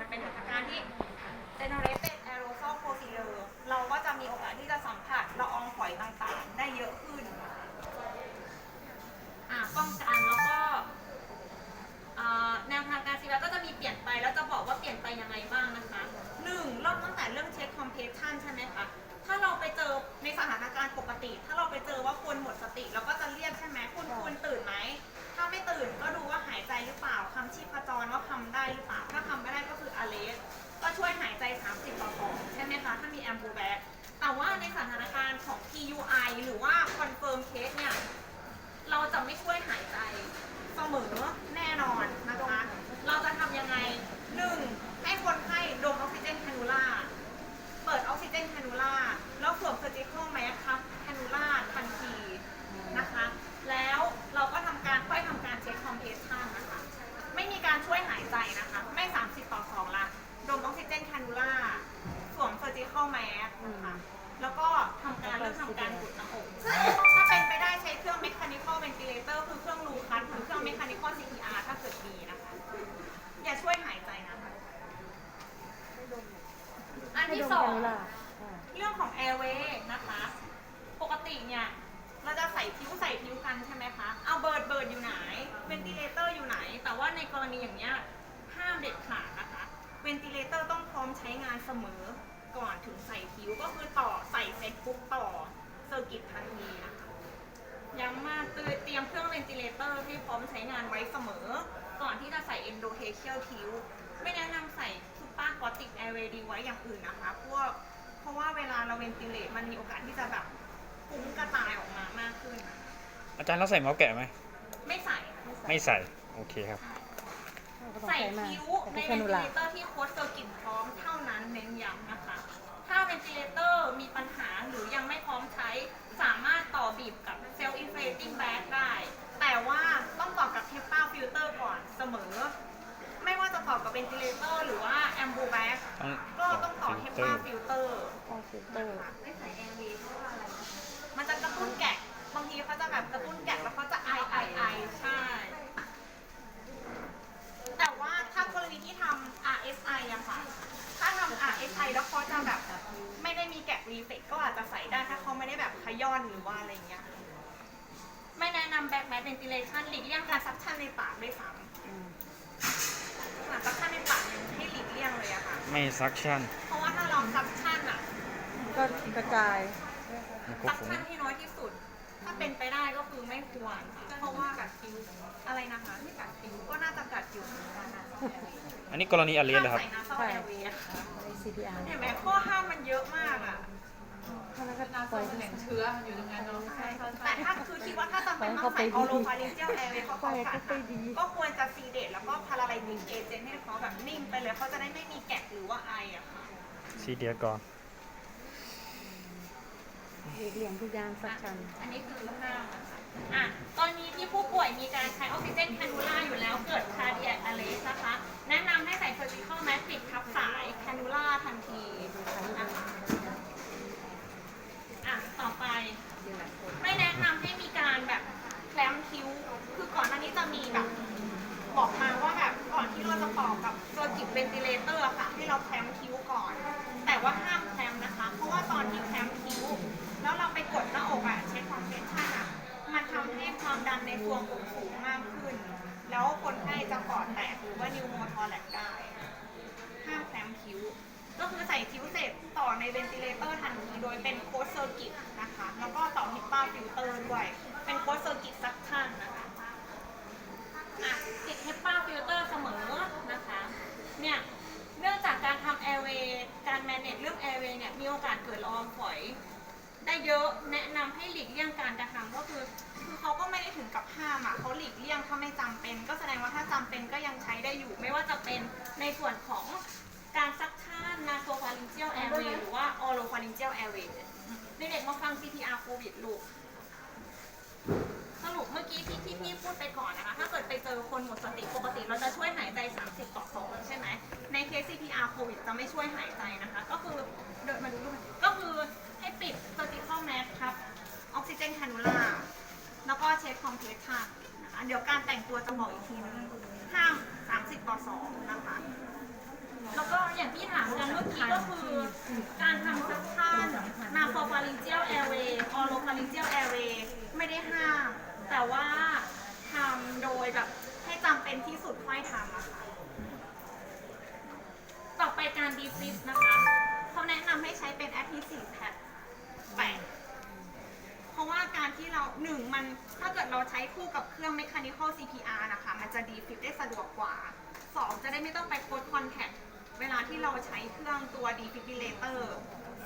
มันเป็นหัตถการที่ generated aerosol procedure เราก็จะมีโอกาสที่จะสัมผัสละอองฝอยต่างๆ ได้เยอะขึ้นอ่าป้องกันแล้วก็แนวทางการซีวัก็จะมีเปลี่ยนไปแล้วจะบอกว่าเปลี่ยนไปยังไงบ้างนะคะหนึ่งเริ่มตั้งแต่เรื่องเช็คคอมเพรสชันใช่ไหมคะถ้าเราไปเจอในสถานการณ์ปกติ ถ้าเราไปเจอว่าคนหมดสติเราก็จะเรียกใช่ไหมคุณคุณตื่นไหมถ้าไม่ตื่นก็ดูว่าหายใจหรือเปล่าคำชีพจรว่าทำได้หรือเปล่า ถ้าทำไม่ได้ก็คือ alert ก็ช่วยหายใจ 30 ต่อของใช่ ไหมคะถ้ามี a m b u l a n c e แต่ว่าในสถานการณ์ของ PUI หรือว่าคอนเฟิร์มเคสเนี่ย เราจะไม่ช่วยหายใจเสมอแน่นอนนะคะ เราจะทำยังไงหนึ่งให้คนไข้ดมออกซิเจนแคนูล่า เปิดออกซิเจนแคนูล่า แล้วสวมเซอร์จิคอลแมสครับแคนูล่าทันทีนะคะ แล้วเราก็ทำการค่อยทำการเช็คคอมเพรสชันนะคะ ไม่มีการช่วยหายใจนะคะ ไม่ 30 ต่อ 2 ละ ดมออกซิเจนแคนูล่า สวมเซอร์จิคอลแมสนะคะ แล้วก็ทำการเริ่มทำการดูดน้ำอกถ้าเป็นไปได้ใช้เครื่อง mechanical ventilator คือเครื่องรูคัสหรือเครื่อง mechanical CPR ถ้าเกิดมีนะคะ อย่าช่วยหายใจนะคะ อันที่สอง เรื่องของ airway นะคะ ปกติเนี่ย เราจะใส่พิ้วใส่พิ้วกันใช่ไหมคะ เอาเบิร์ดเบิร์ดอยู่ไหน เวนติเลเตอร์อยู่ไหน แต่ว่าในกรณีอย่างเนี้ยห้ามเด็ดขาดนะคะ เวนติเลเตอร์ต้องพร้อมใช้งานเสมอก่อนถึงใส่พิ้ วก็คือต่อใส่เสร็จปุ๊บต่อเซอร์กิตทันทีนะคะย้ำมากเตรียมเครื่องเวนติเลเตอร์ให้พร้อมใช้งานไว้เสมอ ก่อนที่จะใส่เอนโดเทเชียลทิวไม่แนะนำใส่ซูเปอร์กอติกแอร์เวย์ดีไว้อย่างอื่นนะคะพวกเพราะว่าเวลาเราเวนติเลตมันมีโอกาสที่จะแบบฟุ้งกระจายออกมามากขึ้นนะอาจารย์เราใส่เมาส์แกะไหม ไม่ใส่ไม่ใส่ โอเคครับ ใส่คิ้วในเวนติเลเตอร์ที่โค้ดเซอร์กิตพร้อมเท่านั้นเน้นย้ำนะคะถ้า เวนติเลเตอร์มีปัญหาหรือยังไม่พร้อมใช้ สามารถต่อบีบกับเซลล์อินฟล t ติ้งแบ็กได้ แต่ว่าต้องต่อกับเทปเป้าฟิลเตอร์ก่อนเสมอ ไม่ว่าจะต่อกับเวนติเลเตอร์หรือว่าแอมบูแบ็กต้องก็ต้องต่อเทปฟิลเตอเป้าร์ฟิลเตอร์ต้องฟิลเตอร์ไม่ใส่แอร์วี ซักชั่นเพราะว่าถ้าเราซักชันอะก็กระจายไม่ควบซักคุมชั่นให้น้อยที่สุด ถ้าเป็นไปได้ก็คือไม่ควรค่ะเพราะว่ากัดคิ้วอะไรนะคะที่กัดคิ้วก็น่าจะกัดคิ้วเหมือนกันนะอันนี้กรณีอาเลียนเหรอครับใส่น้ำเข้าใช่แอร์เวียใน CPR เห็นไหมข้อห้ามมันเยอะมากอะถ้านั้นก็ปล่อยแหล่งเชื้อมันอยู่ตรงนั้นเนาะแต่ ถ้าคือคิดว่าถ้าจำเป็นต้องใส่ออโลฟาเรนเจียลแอร์เวย์เขาปล่เขาอยกัก็ดไปดีก็ควรจะซีเดตแล้วก็พาราไลติกเอเจนต์ให้เขาแบบนิ่งไปเลยเขาจะได้ไม่มีแกะหรือว่าไออะค่ะซีเดียก่อนหลีกเลี่ยงทุกอย่างสักชั้นอันนี้คือห้ามนะคะอะตอนนี้ที่ผู้ป่วยมีการใช้ออกซิเจนแคนูล่าอยู่แล้วเกิดคาร์เดียกอะเลสนะคะแนะนำให้ใส่เซอร์จิคอลแมสปิดทับสายแคนูล่าทันทีนะคะอะต่อไปไม่ แนะนำให้มีการแบบแคลมคิ้ว คือก่อนหน้านี้จะมีแบบ บอกมาว่าแบบก่อนที่เราจะต่อกกับเซอร์กิตเวนติเลเตอร์ค่ะ ให้เราแคลมคิ้วก่อน แต่ว่าห้ามแคลมนะคะ เพราะว่าตอนที่แคลมคิ้ว แล้วเราไปกดหน้าอกอะเช็คคอมเพรสชันอะมันทำให้ความดันในซวงอกสูงมากขึ้น แล้วคนไข้จะปอดแตกหรือว่านิวโมทอแลกได้ ห้ามแคลมคิ้ว ก็คือใส่คิ้วเสร็จต่อในเวนติเลเตอร์ทันทีโดยเป็นโค้ดเซอร์กิตนะคะ แล้วก็ต่อฮิปป้าฟิลเตอร์ด้วย เป็นโค้ดเซอร์กิตซักชันนะคะอะติดเฮปป้าฟิลเตอร์เสมอนะคะ เนี่ยเนื่องจากการทำแอร์เวย์การแมネจเรื่องแอร์เวย์เนี่ยมีโอกาสเกิดละอองฝอย ได้เยอะแนะนำให้หลีกเลี่ยงการกระทำก็คือคือเขาก็ไม่ได้ถึงกับห้ามอะเขาหลีกเลี่ยงถ้าไม่จำเป็น ก็แสดงว่าถ้าจำเป็นก็ยังใช้ได้อยู่ ไม่ว่าจะเป็นในส่วนของ การซักชั่นนาโซฟาริงเจียลแอร์เวย์หรือว่าออโลฟาริงเจียลแอร์เวย์เด็กๆมาฟัง CPR โควิดลูกสรุปเมื่อกี้ที่ที่พี่พูดไปก่อนนะคะ ถ้าเกิดไปเจอคนหมดสติปกติเราจะช่วยหายใจ 30 ต่อ2ใช่ไหม ในเคส CPR โควิดจะไม่ช่วยหายใจนะคะ ก็คือเดินมาดูรูปก็คือให้ปิด surgical mask ครับ ออกซิเจน c ค n นูล่า แล้วก็เช็คคอมเพรสชันนะคะ เดี๋ยวการแต่งตัวจะบอกอีกทีนึงห้าม 30 ต่อ2นะคะ แล้วก็อย่างที่ถามกันเมื่อกี้ก็คือ การทำซักชั่นนาโฟฟาริเจียลแอร์เวย์ออโลฟาริเจียลแอร์เวย์ไม่ได้ห้าม แต่ว่าทำโดยแบบให้จำเป็นที่สุดค่อยทำอะค่ะ ต่อไปการดีฟิสนะคะเขาแนะนำให้ใช้เป็น adhesive pad แปะเพราะว่าการที่เราหนึ่งมันถ้าเกิดเราใช้คู่กับเครื่อง mechanical CPR นะคะ มันจะดีฟิตได้สะดวกกว่าสองจะได้ไม่ต้องไปโค้ดคอนแทค เวลาที่เราใช้เครื่องตัว defibrillator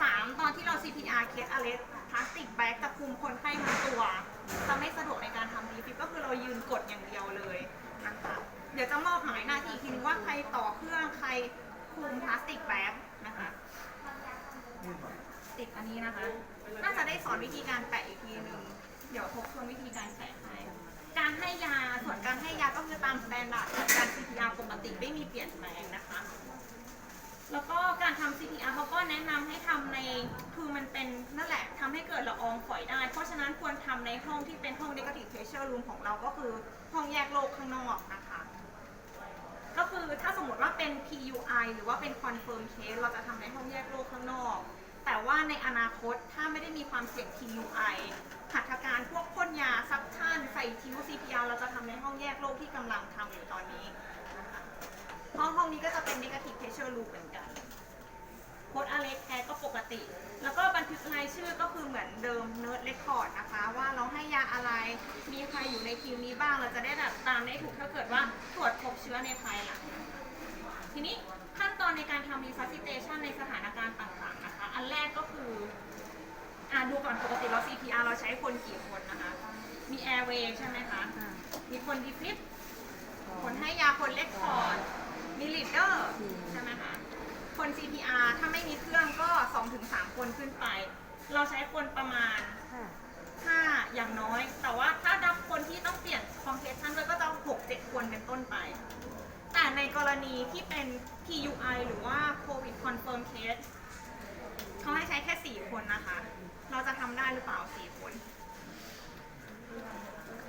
สามตอนที่เรา CPR เคสอเลสพลาสติกแบ็กจะคุมคนไข้ทั้งตัวจะไม่สะดวกในการทำดีฟิตก็คือเรายืนกดอย่างเดียวเลยนะคะเดี๋ยวจะมอบหมายหน้าที่อีกทีนึงว่าใครต่อเครื่องใครคุมพลาสติกแบ็กนะคะติดอันนี้นะคะ น่าจะได้สอนวิธีการแปะอีกทีหนึ่งเดี๋ยวทบทวนวิธีการแปะให้การให้ยาส่วนการให้ยาก็คือตามสแตนดาร์ดการ CPR ปกติไม่มีเปลี่ยนแปลงนะคะ แล้วก็การทำ CPR เขาก็แนะนำให้ทำในคือมันเป็นนั่นแหละทำให้เกิดละอองฝอยได้ เพราะฉะนั้นควรทำในห้องที่เป็นห้อง negative pressure room ของเราก็คือห้องแยกโรคข้างนอกนะคะ ก็คือถ้าสมมติว่าเป็น PUI หรือว่าเป็น confirm case เราจะทำในห้องแยกโรคข้างนอก แต่ว่าในอนาคตถ้าไม่ได้มีความเสี่ยง PUI หัตถการพวกพ่นยาซักชั่นใส่ทิว CPR เราจะทำในห้องแยกโรคที่กำลังทำอยู่ตอนนี้ ห้องห้องนี้ก็จะเป็น negative pressure room เหมือนกันโค้ดอเล็กแคก็ปกติ แล้วก็บันทึกรายชื่อก็คือเหมือนเดิมเนิร์ดเรคคอร์ดนะคะ ว่าเราให้ยาอะไร มีใครอยู่ในทีมนี้บ้าง เราจะได้แบบตามได้ถูกถ้าเกิดว่าตรวจพบเชื้อในภายหลังทีนี้ขั้นตอนในการทำ resuscitation ในสถานการณ์ต่างๆนะคะ อันแรกก็คืออ่าดูก่อนปกติเรา CPR เราใช้คนกี่คนนะคะ มี airway ใช่ไหมคะอ่ามีคนดีฟิปคนให้ยาคนเล็กคอร์ด มีลีดเดอร์อืมใช่ไหมคะ คน CPR ถ้าไม่มีเครื่องก็ 2-3 คนขึ้นไป เราใช้คนประมาณค่ะ5อย่างน้อย แต่ว่าถ้าดับคนที่ต้องเปลี่ยนคอมเพลชันด้วยก็จะ6-7 คนเป็นต้นไป แต่ในกรณีที่เป็น PUI หรือว่า COVID confirm case เขาให้ใช้แค่ 4 คนนะคะ เราจะทำได้หรือเปล่า 4 คน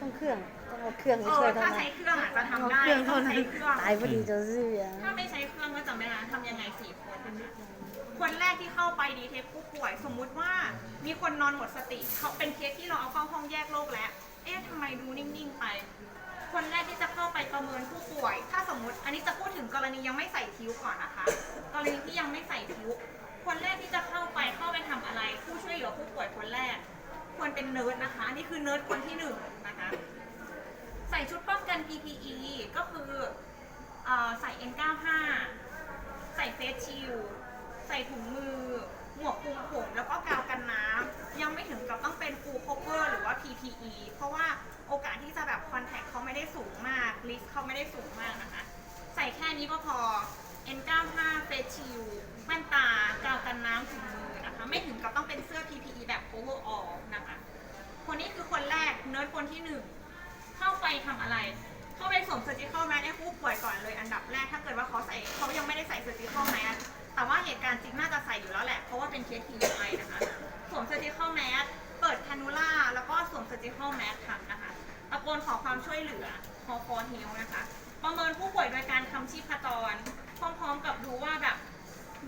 ต้องเครื่องต้องเอาเครื่องไปเอช่วอยเท่าถ้านั้ใช้นเครื่องอาจจะทำเอาได้เครื่องต้อเท่างนั้ใช้นเครื่องตายพอดีจะซื้ออะถ้าไม่ใช้เครื่องก็จะไม่นานทำยังไงสี่คนนะคะคนแรกที่เข้าไปดีเทคผู้ป่วยสมมุติว่า มีคนนอนหมดสติเขาเป็นเคสที่เราเอาเข้าห้องแยกโรคแล้ว เอ๊ะทำไมดูนิ่งๆไป คนแรกที่จะเข้าไปประเมินผู้ป่วย ถ้าสมมติ อันนี้จะพูดถึงกรณียังไม่ใส่ทิ้วก่อนนะคะ กรณีที่ยังไม่ใส่ทิ้ว คนแรกที่จะเข้าไปเข้าไปทำอะไร ผู้ช่วยเหลือผู้ป่วยคนแรก ควรเป็นเนิร์ดนะคะอันนี้คือเนิร์ดคนที่หนึ่งนะคะ ใส่ชุดป้องกัน PPE ก็คือเอ่อใส่ N95 ใส่เฟสชิลใส่ถุงมือ หมวกคลุมผมแล้วก็กาวกันน้ำยังไม่ถึงกับต้องเป็นฟูล cover หรือว่า PPE เพราะว่าโอกาสที่จะแบบคอนแทคเขาไม่ได้สูงมากริสเขาไม่ได้สูงมากนะคะ ใส่แค่นี้ก็พอ N95 เฟสชิลแว่นตากาวกันน้ำถุงมือนะคะ ไม่ถึงกับต้องเป็นเสื้อ PPE แบบ overall นะคะ คนนี้คือคนแรกเนิร์ดคนที่หนึ่งเข้าไปทำอะไร เข้าไปสวม surgical mask ให้ผู้ป่วยก่อนเลยอันดับแรกถ้าเกิดว่าเขาใส่เขายังไม่ได้ใส่ surgical mask แต่ว่าเหตุการณ์จริงน่าจะใส่อยู่แล้วแหละ เพราะว่าเป็นเคส TUI นะคะสวม surgical mask เปิด cannula แล้วก็สวม surgical mask ทำนะคะตะโกนขอความช่วยเหลือ call for help นะคะ ประเมินผู้ป่วยโดยการทำชีพจรพร้อมๆกับดูว่าแบบ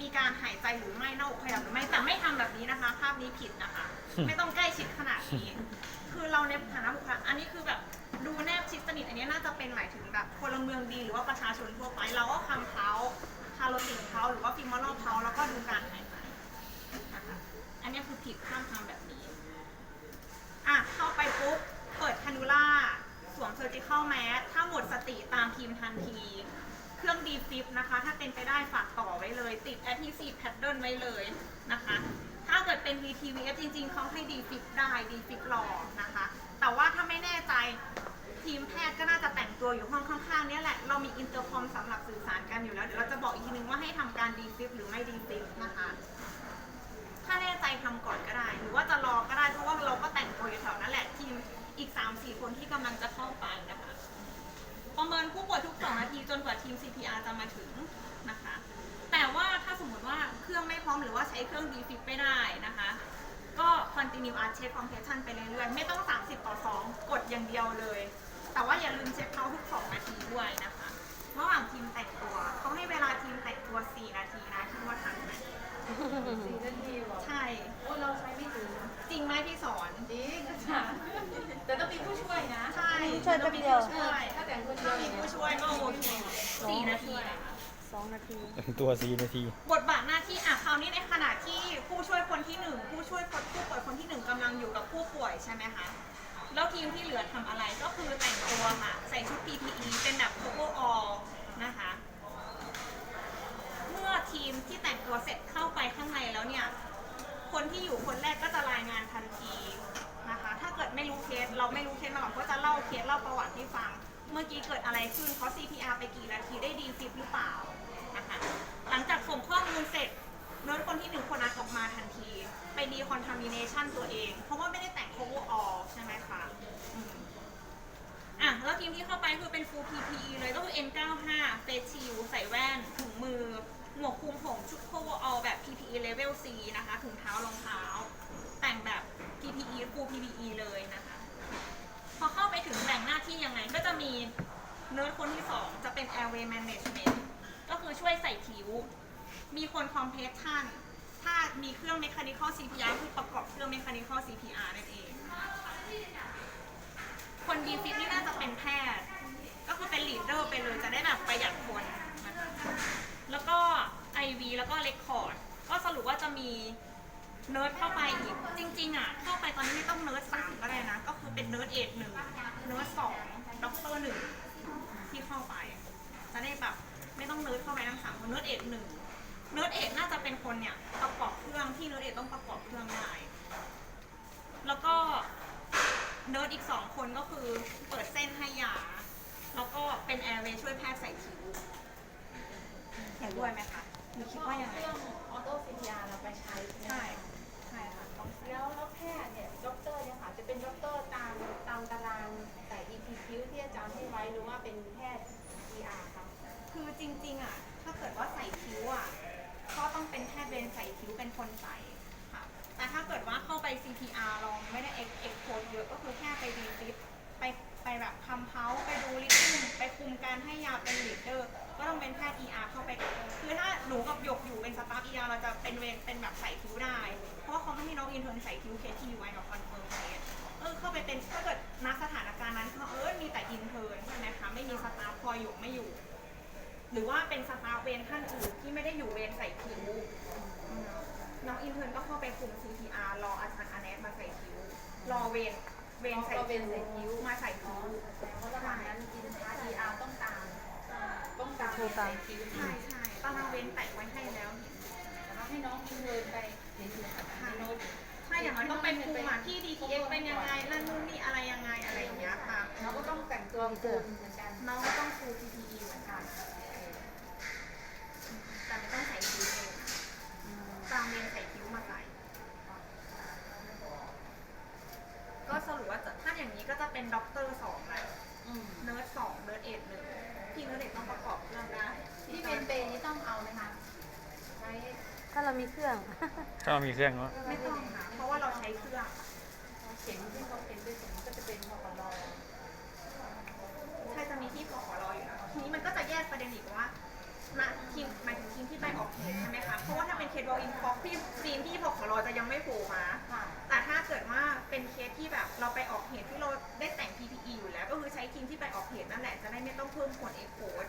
มีการหายใจหรือไม่หน้าอกขยับหรือไม่แต่ไม่ทำแบบนี้นะคะ ภาพนี้ผิดนะคะ ไม่ต้องใกล้ชิดขนาดนี้ คือเราในฐานะบุคคลอันนี้คือแบบ ดูแนบชิดสนิทอันนี้น่าจะเป็นหมายถึงแบบพลเมืองดีหรือว่าประชาชนทั่วไปเราก็คำเขาคาโรติกเขาหรือว่าฟิมอลเขาแล้วก็ดูการหายใจนะคะอันนี้คือผิดห้ามทำแบบนี้อะเข้าไปปุ๊บเปิดคานูล่าสวมเซอร์จิค a ลแมสถ้าหมดสติตามทีมทันที เครื่องดีฟิปนะคะ ถ้าเป็นไปได้ฝากต่อไว้เลย ติด adhesive pattern ไว้เลยนะคะ ถ้าเกิดเป็น VTVF จริงๆเขาให้ดีฟิปได้ดีฟิปรอ ให้ทำการดีฟิปหรือไม่ดีฟิป ช่ช่วยแป๊บเดียวช่วยถ้าแต่งคนเดีถ้ายวมีเนี่ยผู้ช่วยก็โอเคสี่นาทีนะคะสองนาที ตัวสีนาที บทบาทหน้าที่อะคราวนี้ในขณะที่ผู้ช่วยคนที่หนึ่งผู้ช่วยคนผู้ป่วยคนที่หนึ่งกำลังอยู่กับผู้ป่วยใช่ไหมคะแล้วทีมที่เหลือทำอะไรก็คือแต่งตัวค่ะใส่ชุด PPE เป็นแบบ overall นะคะ เมื่อทีมที่แต่งตัวเสร็จเข้าไปข้างในแล้วเนี่ย คนที่อยู่คนแรกก็จะรายงานทันทีนะคะถ้า เกิดไม่รู้เคสเราไม่รู้เคสมาก่อนก็จะเล่าเคสเล่าประวัติให้ฟัง เมื่อกี้เกิดอะไรขึ้นเขา CPR ไปกี่นาทีได้ดีฟิปหรือเปล่านะคะหลังจากส่งข้อมูลเสร็จเนิร์ดคนที่หนึ่งคนนั้นออกมาทันที ไปดีคอนทามิเนชันตัวเอง เพราะว่าไม่ได้แต่ง cover all ใช่ไหมคะอะแล้วทีมที่เข้าไปคือเป็น full PPE เลยก็คือ N95 face shield ใส่แว่นถุงมือหมวกคลุมผมชุด cover all แบบ PPE level C นะคะถุงเท้ารองเท้า แต่งแบบ PPE full PPE เลยนะคะ พอเข้าไปถึงแบ่งหน้าที่ยังไง ก็จะมีเนิร์ดคนที่สองจะเป็น airway management ก็คือช่วยใส่ผิว มีคน compression ถ้ามีเครื่อง mechanical CPR คือประกอบเครื่อง mechanical CPR นั่นเอง คนดีฟิตนี่น่าจะเป็นแพทย์ ก็คือเป็น leader ไปเลยจะได้แบบประหยัดคนนะคะแล้วก็ IV แล้วก็ record ก็สรุปว่าจะมี เนิร์ดเข้าไปอีก จริง ๆ อะ เข้าไปตอนนี้ไม่ต้องเนิร์ดสามก็ได้นะ ก็คือเป็นเนิร์ดเอกหนึ่งเนิร์ดสองด็อกเตอร์หนึ่งที่เข้าไป จะได้แบบไม่ต้องเนิร์ดเข้าไปทั้งสามคนเนิร์ดเอกหนึ่งเนิร์ดเอกน่าจะเป็นคนเนี่ยประกอบเครื่องที่เนิร์ดเอกต้องประกอบเครื่องได้แล้วก็เนิร์ดอีกสองคนก็คือเปิดเส้นให้ยา แล้วก็เป็นแอร์เวย์ช่วยแพทย์ใส่ผิวเห็นด้วยไหมคะหรือคิดว่ายังไงเครื่องออโต้ซีพีอาร์เราไปใช้ใช่ไหมใช่ใช่ค่ะต้อง แล้วแล้วแพทย์เนี่ยด็อกเตอร์เนี่ยค่ะจะเป็นด็อกเตอร์ตามตามตารางแต่ EPQ ที่อาจารย์ให้ไว้หรือว่าเป็นแพทย์ ER ครับคือจริง ๆ อะ ถ้าเกิดว่าใส่คิ้วอะ ก็ต้องเป็นแพทย์เวรใส่คิ้วเป็นคนใส่ค่ะ แต่ถ้าเกิดว่าเข้าไป CPR เราไม่ได้เอ็กเอ็กโคดเยอะก็คือแค่ไปดีฟิตไปไปแบบคำเพาไปดูลิทึมไปคุมการให้ยาเป็นลีดเดอร์ก็ต้องเป็นแพทย์ ER เข้าไป คือถ้าหนูกับหยกอยู่เป็นสตาฟ ER เราจะเป็นเวรเป็นแบบใส่คิ้วได้ ว่าเขาไม่ให้น้องอินเทอร์นใส่คิ้วเคทีไว้กับคอนเฟิร์มเคสเออเข้าไปเป็นถ้าเกิดณสถานการณ์นั้นเขาเออมีแต่อินเทอร์นใช่ไหมคะไม่มีสตาฟคอยอยู่ไม่อยู่ หรือว่าเป็นสตาฟเวรท่านอื่นที่ไม่ได้อยู่เวรใส่คิ้วอืมน้องอินเทอร์นก็เข้าไปคุม CPR รออาจารย์อาแนทมาใส่คิ้วรอเวรเวรใส่รอเวรใส่คิ้วมาใส่คิ้วเพราะระหว่างนั้นอินทา ER ต้องตาม ต้องตามโทรตามใส่คิ้วใช่ใช่ตารางเวรแปะไว้ให้แล้วเห็นแต่ว่าให้น้องอินเทอร์ไปเห็นอยู่ ค่ะในโน้ตใช่อย่างนั้นต้องเป็นคุมอะที่ DTX เป็นยังไงนั่นนู่นนี่อะไรยังไงอะไรอย่างเงี้ยค่ะเราก็ต้องแต่งตัวคูลเหมือนกันน้องก็ต้องฟูล PPE เหมือนกันแต่ไม่ต้องใส่คิ้วเองตามเวรใส่คิ้วมาใส่ ก็สรุปว่าจะถ้าอย่างนี้ก็จะเป็นด็อกเตอร์สองแหละ อืม เนิร์ดสองเนิร์ดเอ็ดหนึ่งพี่เนิร์ดเอ็ดต้องประกอบเครื่องได้ ที่เป็นเปย์นี่ต้องเอาไหมคะใช้ ถ้าเรามีเครื่อง ถ้าเรามีเครื่องก็ไม่ต้องค่ะเพราะว่าเราใช้เครื่องเข็มที่เขาเป็นด้วยเข็มก็จะเป็นพอรอใช่จะมีที่พอขอรออยู่แล้วทีนี้มันก็จะแยกประเด็นอีกว่าณทีมหมายถึงทีมที่ไปออกเหตุใช่ไหมคะ เพราะว่าถ้าเป็นเคสบอลอินฟอกที่ทีมที่พอขอรอจะยังไม่โผล่มาค่ะแต่ถ้าเกิดว่าเป็นเคสที่แบบเราไปออกเหตุที่เราได้แต่ง PPE อยู่แล้ว ก็คือใช้ทีมที่ไปออกเหตุนั่นแหละจะได้ไม่ต้องเพิ่มคนเอ็กโพส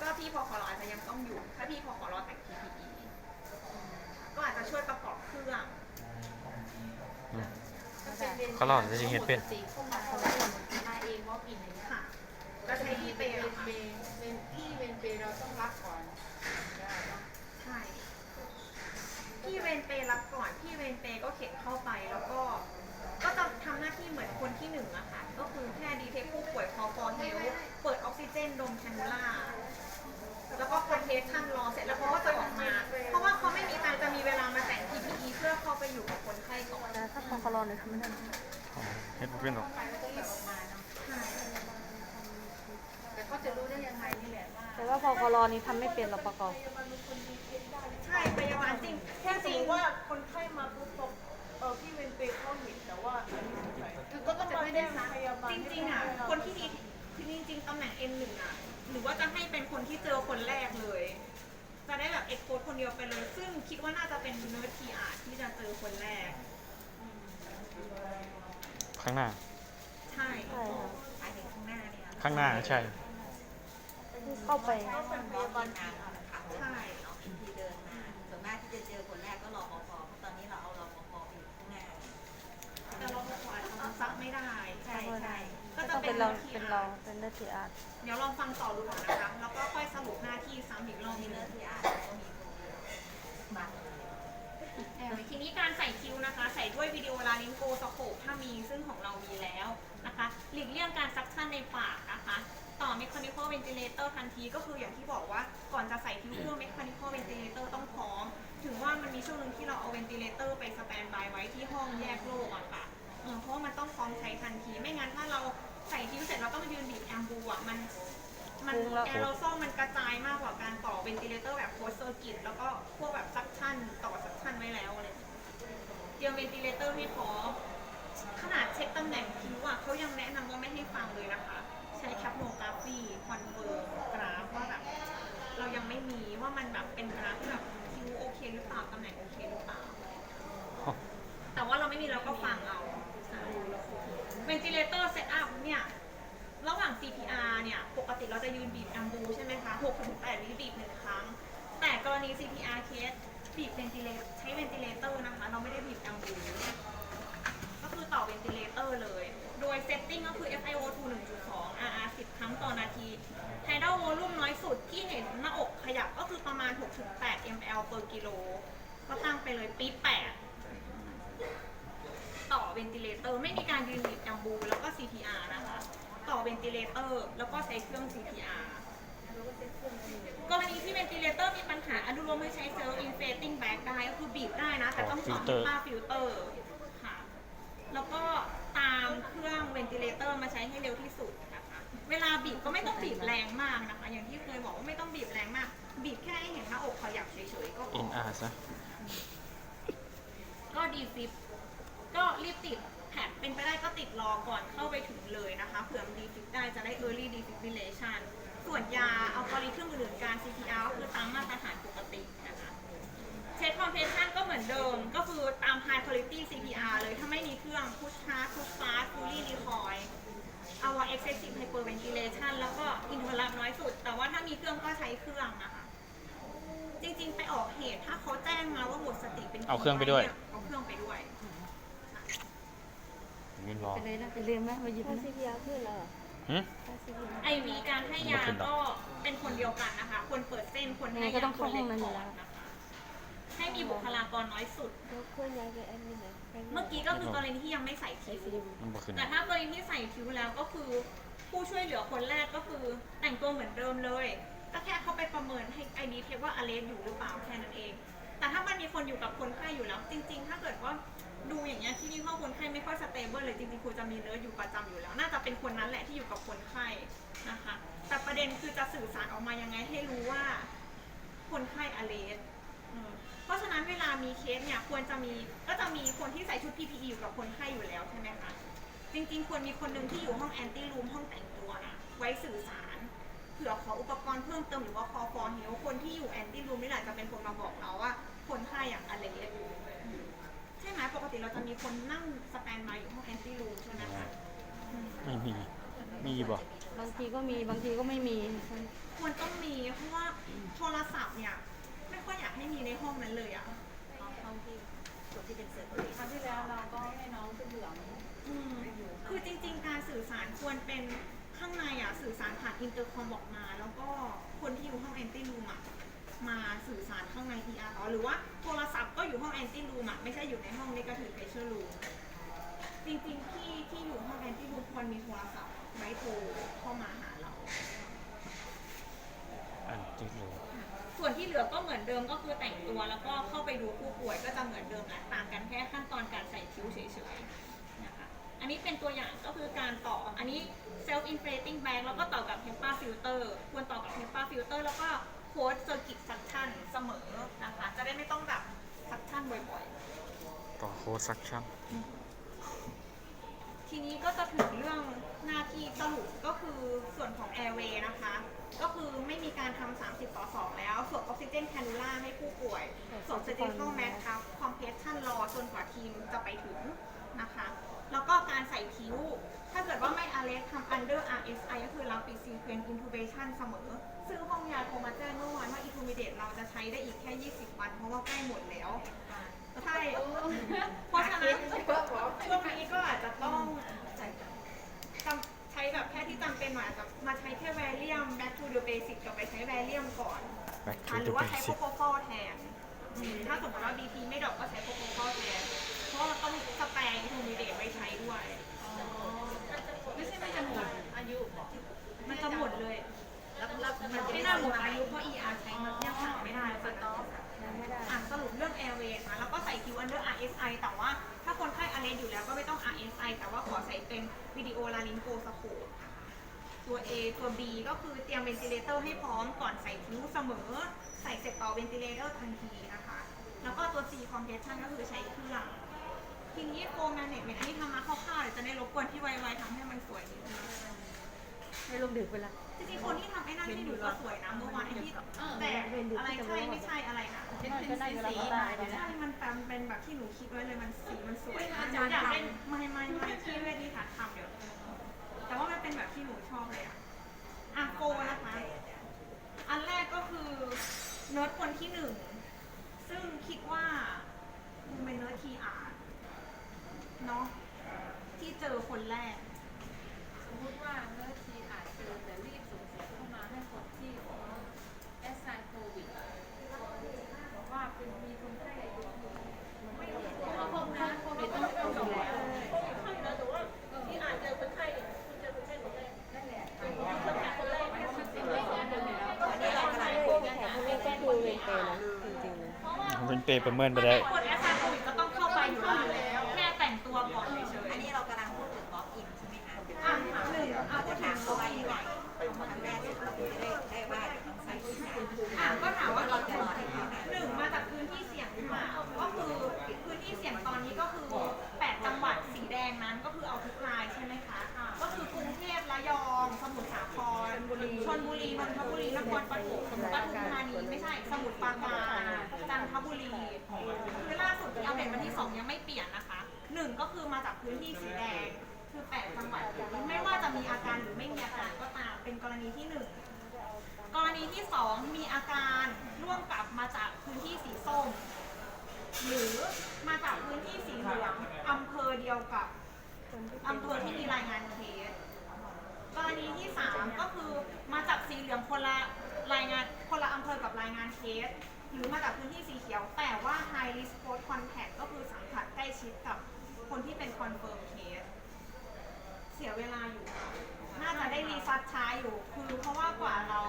ก็พี่พอขอรออาจจะยังต้องอยู่ ถ้าพี่พอขอรอแต่ง PPE ช่วยประกอบเครื่องเขาหลอดจะจริงเห็นเป็นปกติเข้ามาเขาไม่มาเองว่ากินอย่างเงี้ยค่ะก็ใช้ที่ที่เปเป็นย์เปย์เป็นที่เป็นเปย์เราต้องรับก่อนได้เนอะใช่พี่เวนเปย์รับก่อนพี่เวนเปย์ก็เข็นเข้าไปแล้วก็ ก็จะทำหน้าที่เหมือนคนที่หนึ่งอะค่ะ ก็คือแค่ดีเทคผู้ป่วยคอฟอร์เฮลเปิดออกซิเจนดมแคนูล่าแล้วก็คอนเทสชั่นรอเสร็จแล้วเขาก็จะออกมา ไปอยู่กับคนไข้ก่อนแต่ถ้าพอคลอเนี่ยทำไม่ได้เฮ็ดบ่เป็นหรอก ไปแล้วก็รีบออกมาเนาะใช่แต่เขาจะรู้ได้ยังไงนี่แหละว่า แต่ว่าพอคลอนี่ทำไม่เป็นหรอกประกอบใช่พยาบาลจริงแค่สจมริมงติว่าคนไข้มาปุ๊บบอกเออพี่เวนเปย์เข้าเห็นแต่ว่าอันนี้สงสัยคือก็จะไม่ได้ซักพยาบาลจริงๆอะ คนที่ดีคือจริงๆตำแหน่ง N1 อะ หรือว่าจะให้เป็นคนที่เจอคนแรกเลย จะได้แบบเอ็กโคดคนเดียวดียวไปเลย ซึ่งคิดว่าน่าจะเป็นเนิร์ดทีอาร์ที่จะเจอคนแรก ข้างหน้า ใช่ใช่ค่ะหมายถึงข้างหน้าเนี่ยข้างหน้าใช่ ที่เข้าไป ก็เป็นพยาบาลทางขับใช่เนาะที่เดินมาส่วนมากที่จะเจอคนแรกก็รอปภเพราะตอนนี้เราเอารอปภไปอยู่ข้างหน้า แต่เราบอกว่าทำซักไม่ได้ ใช่ใช่ก็ก็จะต้องเป็เป็นนเราทีเป็นอาเราร์เป็นเลือดทีอาร์ เดี๋ยวลองฟังต่อดูก่อนนะคะ แล้วก็ค่อยสรุปหน้าที่ซ้ำอีกรอบมีนึงเนื้อที่อ่านก็มีตัวบัตรเอ่อทีนี้การใส่คิวนะคะ ใส่ด้วยวิดีโอลาลิงโกสโคปถ้ามีซึ่งของเรามีแล้วนะคะหลีกเลี่ยงการซักชั่นในปากนะคะ ต่อ mechanical ventilator ทันทีก็คืออย่างที่บอกว่าก่อนจะใส่คิวเครื่อง mechanical ventilator ต้องพร้อม ถึงว่ามันมีช่วงหนึงที่เราเอา ventilator ไปสแตนบายไว้ที่ห้องแยกโรคอะค่ะเออเพราะว่ามันต้องพร้อมใช้ทันทีไม่งั้นถ้าเรา ใส่คิวเสร็จเราต้องยืนบีบแอมบูอะมัน มันฟุ้งแล้ว แอโรซอลมันกระจายมากกว่าการต่อเวนติเลเตอร์แบบโคสเซอร์กิตแล้วก็พวกแบบซักชั่นต่อซักชั่นไว้แล้วอะไรอย่างเงี้ยเตรียมเวนติเลเตอร์ให้พร้อมขนาดเช็คตำแหน่งคิ้วอะเขายังแนะนำว่าไม่ให้ฟังเลยนะคะ ใช้แคปโนกราฟีคอนเฟิร์มกราฟว่าแบบเรายังไม่มีว่ามันแบบเป็นกราฟที่แบบคิ้วโอเคหรือเปล่าตำแหน่งโอเคหรือเปล่า แต่ว่าเราไม่มีเราก็ฟังเอาเวนติเลเตอร์เซตอัพ เนี่ย ระหว่าง CPR เนี่ย ปกติเราจะยืนบีบแอมบูใช่ไหมคะ6ถึง8วิบีบหนึ่งครั้ง แต่กรณี CPR เคสบีบเวนติเลตใช้เวนติเลเตอร์นะคะ เราไม่ได้บีบแอมบูก็คือต่อเวนติเลเตอร์เลย โดยเซตติ้งก็คือ FiO2 1.2 RR 10 ครั้งต่อนาที Tidal Volume น้อยสุดที่เห็นหน้าอกขยับก็คือประมาณ 6-8 ml per กิโล ก็ตั้งไปเลยปี๊8 เวนติเลเตอร์ ไม่มีการยืนบีบแอมบู แล้วก็ CPR นะคะ ต่อเวนติเลเตอร์ แล้วก็ใช้เครื่อง CPR กรณีที่เวนติเลเตอร์มีปัญหาอนุโลมให้ใช้เซลล์อินเฟติ้งแบ็กได้ก็คือบีบได้นะ แต่ต้องสอน filter ค่าฟิลเตอร์ค่ะ แล้วก็ตามเครื่องเวนติเลเตอร์มาใช้ให้เร็วที่สุดนะคะ เวลาบีบก็ไม่ต้องบีบแรงมากนะคะ อย่างที่เคยบอกว่าไม่ต้องบีบแรงมาก บีบแค่ให้เห็นหน้าอกขยับเฉยๆก็พอ NR ซะก็ดีฟิป ก็รีบติดแผ่นเป็นไปได้ก็ติดรอก่อนเข้าไปถึงเลยนะคะเผื่อมันดีฟิปได้จะได้ early defibrillation ส่วนยาอัลกอริทึมอื่นๆการ CPR ก็คือตามมาตรฐานปกตินะคะเช็คคอมเพรสชันก็เหมือนเดิม ก็คือตาม high quality CPR เลยถ้าไม่มีเครื่อง push hard push fast fully recoil เอาว่า excessive hyperventilation แล้วก็ interrupt น้อยสุด แต่ว่าถ้ามีเครื่องก็ใช้เครื่องนะคะ จริงๆ ไปออกเหตุถ้าเขาแจ้งมาว่าหมดสติเป็นเอาเครื่องไปด้วย เอาเครื่องไปด้วย ยืนรอ ไปเลยนะไปเรียนไหมมาหยิบนะซีพีอาร์ขึ้นแล้วหึไอวีการให้ยาก็เป็นคนเดียวกันนะคะ คนเปิดเส้นคนให้ยังไงก็ยาต้องคเข้านห้เล็องกนั้นอก่ยู่อแล้ว นนะคะ ให้มีบุคลากรน้อยสุดแล้วเคลื่อนย้ายไปแอดมินไหนเมื่อกี้ก็คือกรณีที่ยังไม่ใส่คิวมันบ่ขึ้นแต่ถ้ากรณีที่ใส่คิ้วแล้วก็คือ ผู้ช่วยเหลือคนแรกก็คือแต่งตัวเหมือนเดิมเลย ก็แค่เข้าไปประเมินให้ไอดีเทคว่าอเลสอยู่หรือเปล่าแค่นั้นเอง แต่ถ้ามันมีคนอยู่กับคนไข้อยู่แล้ว จริง ๆ ถ้าเกิดว่า ดูอย่างเงี้ยที่นี่ห้อคนไข้ไม่ค่อยสเตเบิลเลยจริงๆควรจะมีเนื้ออยู่ประจำอยู่แล้ว น่าจะเป็นคนนั้นแหละที่อยู่กับคนไข้นะคะ แต่ประเด็นคือจะสื่อสารออกมายังไงให้รู้ว่า คนไข้อเลสอืมเพราะฉะนั้นเวลามีเคสเนี่ยควรจะมีก็จะมีคนที่ใส่ชุด PPE อยู่กับคนไข้อยู่แล้วใช่ไหมคะจริงๆ ควรมีคนหนึ่งที่อยู่ห้องแอนตี้รูมห้องแต่งตัวนะไว้สื่อสาร เผื่อขออุปกรณ์เพิ่มเติมหรือว่าคอฟอร์เฮลคนที่อยู่แอนตี้รูมนี่แหละจะเป็นคนมาบอกเราว่า คนไข้อย่างอเลสใช่ไหมปก ติเราจะมีคนนั่งสแตนบายอยู่ห้องแอนตี้รูมใช่ไหมคะอืมไม่มี มีบ่บางทีก็มีบางทีก็ไม่มี ควรต้องมีเพราะว่าโทรศัพท์เนี่ยไม่ค่อยอยากให้มีในห้องนั้นเลยอะห้องที่ส่วนที่เป็นเซอร์เวย์ครั้งที่แล้วเราก็ให้น้องขึ้นเหลืองอืมคือจริง ๆ การสื่อสารควรเป็นข้างในอะสื่อสารผ่านอินเตอร์คอมออกมา แล้วก็คนที่อยู่ห้องแอนตี้รูมอะ มาสื่อสารข้างใน ER ต่อหรือว่าโทรศัพท์ก็อยู่ห้องแอนตี้รูมอะไม่ใช่อยู่ในห้องเนกาทีฟเพเชอร์รูมจริงๆที่ที่อยู่ห้องแอนตี้รูมควรมีโทรศัพท์ไว้โทรเข้ามาหาเรา อันติดเลย ส่วนที่เหลือก็เหมือนเดิมก็คือแต่งตัวแล้วก็เข้าไปดูผู้ป่วยก็จะเหมือนเดิมแหละต่างกันแค่ขั้นตอนการใส่คิ้วเฉยๆนะคะอันนี้เป็นตัวอย่างก็คือการต่ออันนี้ self inflating bag แล้วก็ต่อกับ HEPA filter ควรต่อกับ HEPA filter แล้วก็ close circuit suction เสมอนะคะ จะได้ไม่ต้องแบบ suction บ่อยต่อโค้ดซักชั่นๆทีทีนี้ก็จะถึงเรื่องหน้าที่สรุปก็คือส่วนของ Airway นะคะ ก็คือไม่มีการทำ30 ต่อ 2 แล้วส่วนออกซิเจนแคนูล่าให้ผู้ป่วย ส่วน surgical mask ครับ compression รอจนกว่าทีมจะไปถึงนะคะ แล้วก็การใส่คิ้ว ถ้าเกิดว่าไม่อเล็กทำ under RSI ก็คือ rapid sequence intubation เสมอ ซึ่งห้องยาโทรมาแจ้งเมื่อวานว่า intermediate เราจะใช้ได้อีกแค่ 20 วัน เพราะว่าใกล้หมดแล้ว ใช่ เพราะฉะนั้นช่วงนี้ก็อาจจะต้องจำใช้แบบแค่ที่จำเป็นหน่อยอาจจะมาใช้แค่ Valium back to the basic กลับไปใช้ Valium ก่อน Back to ค่ะห the รือว่าใช้ basic โปรโฟอแทนอืมถ้าสมมติว่า BP ไม่ดรอปก็ใช้โปรโฟอแทน เพราะว่าเราต้องสแปรทูมิเดตไว้ใช้ด้วย ไม่ใช่มันจะหมดอายุบอกมันจะหมดเลย แล้วมันจะไม่น่าหมดอายุเพราะ ER ใช้มันยังหาไม่ได้สต็อกยังไม่ได้อะสรุปเรื่อง Airway นะแล้วก็ใส่ Q under RSI แต่ว่าถ้าคนไข้อ l เลนอยู่แล้วก็ไม่ต้อง RSI แต่ว่าขอใส่เป็นวิดีโอลาลินโกสโคปตัว A ตัว B ก็คือเตรียมเวนติเลเตอร์ให้พร้อมก่อนใส่คิ้วเสมอ ใส่เสร็จต่อเวนติเลเตอร์ทันทีนะคะ แล้วก็ตัว C compression ก็คือใช้เครื่องทีนี้โฟมแมเนจเมนต์อันนี้ทำมาคร่าวๆเดี๋ยวจะได้รบกวนที่ไวๆทำให้มันสวยนิดนึงให้ลงดึกไปละ จริงๆคนที่ทำไอ้นั่นให้ดูก็สวยนะเมื่อวานไอ้ที่แต่อะไรใช่ไม่ใช่อะไรนะเป็นเป็นสีสีมาเลยนะใช่มันแปลมันเป็นแบบที่หนูคิดไว้เลยมันสีมันสวยอาจารย์อยากเป็นไม่ไม่ไม่ที่เวทีถัดทำเดี๋ยวแต่ว่ามันเป็นแบบที่หนูชอบเลยอะอะโกนะคะอันแรกก็คือเนิร์ดคนที่หนึ่งซึ่งคิดว่าคงเป็นเนิร์ดทีอาร์เนาะที่เจอคนแรก สมมติว่าเนื้อทีอา เปเปรย์ประเมินไปได้ การหรือไม่มีอาการก็ตามเป็นกรณีที่หนึ่งกรณีที่สองมีอาการร่วมกับมาจากพื้นที่สีส้ม หรือมาจากพื้นที่สีเหลืองอำเภอเดียวกับอำเภอที่มีรายงานเคสกรณีที่สามก็คือมาจากสีเหลืองคนละรายงานคนละอำเภอกับรายงานเคสหรือมาจากพื้นที่สีเขียว แต่ว่า high risk close contact ก็คือสัมผัสใกล้ชิดกับคนที่เป็น confirm case เสียเวลาอยู่ น่าจะได้รีซัดช้าอยู่ คือเพราะว่ากว่าเรา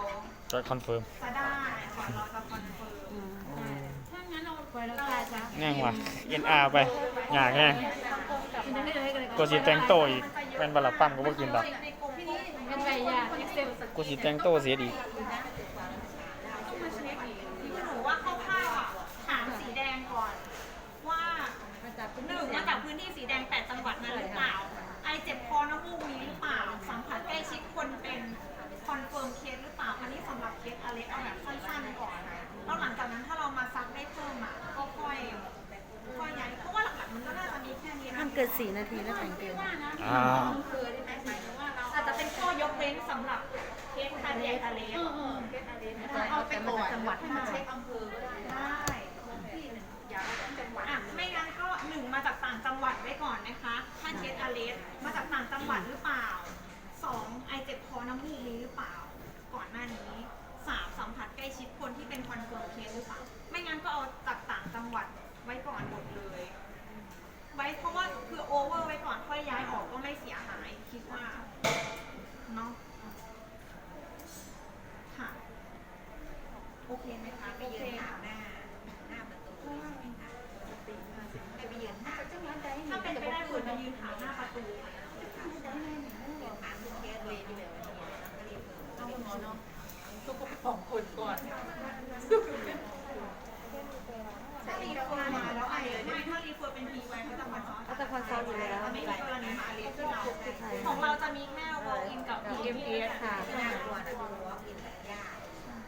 จะคอนเฟิร์มจะได้กว่าเราจะคอนเฟิร์มอืมถ้างั้นเราไปแล้วกาจ้ะแง่งว่ะ NR ไปอยากแง่งกูสิแต่งโตวอีกเป็นบาลปั้มก็บ่กินดอกในกลุ่มที่นี่เป็นใบยาเอ็กเซลกูสิแต่งโตวเสียดีกต้องมาเช็คอีกคือหนูว่าคร่าวๆอะถามสีแดงก่อนว่ามาจากพื้นหที่นึ่งเสี่ยมางจากพื้นที่สีแดงแปดจังหวัดนั้นหรือเปล่าไอ เจ็บคอน้ำมูกมีหรือเปล่าสัมผัสใกล้ชิดคนเป็นคอนเฟิร์มเคสหรือเปล่าอันนี้สำหรับเคสอเล็กเอาแบบสั้นๆก่อนนะแล้วหลังจากนั้นถ้าเรามาซักได้เพิ่มอะก็ค่อยค่อยย้ายเพราะว่าหลักๆมันก็น่าจะมีแค่นี้นะห้ามเกินสี่นาทีแล้วแต่งเกงอ้าวคือได้ไหมหมายถึงว่าเราอาจจะเป็นข้อยกเว้นสำหรับเคสคาร์เดียคาเลสเคสอะไรนะเอาไปก่อนจังหวัดมาเช็คอำเภอก็ได้ได้ที่หนึ่งอยากจังหวัดอะไม่งั้นก็หนึ่งมาจากต่างจังหวัดไว้ก่อนนะคะ ถ้าเคสอเลสมาจาก ต่างจังหวัดหรือเปล่าสองไอเจ็บคอน้ำมูกมีหรือเปล่า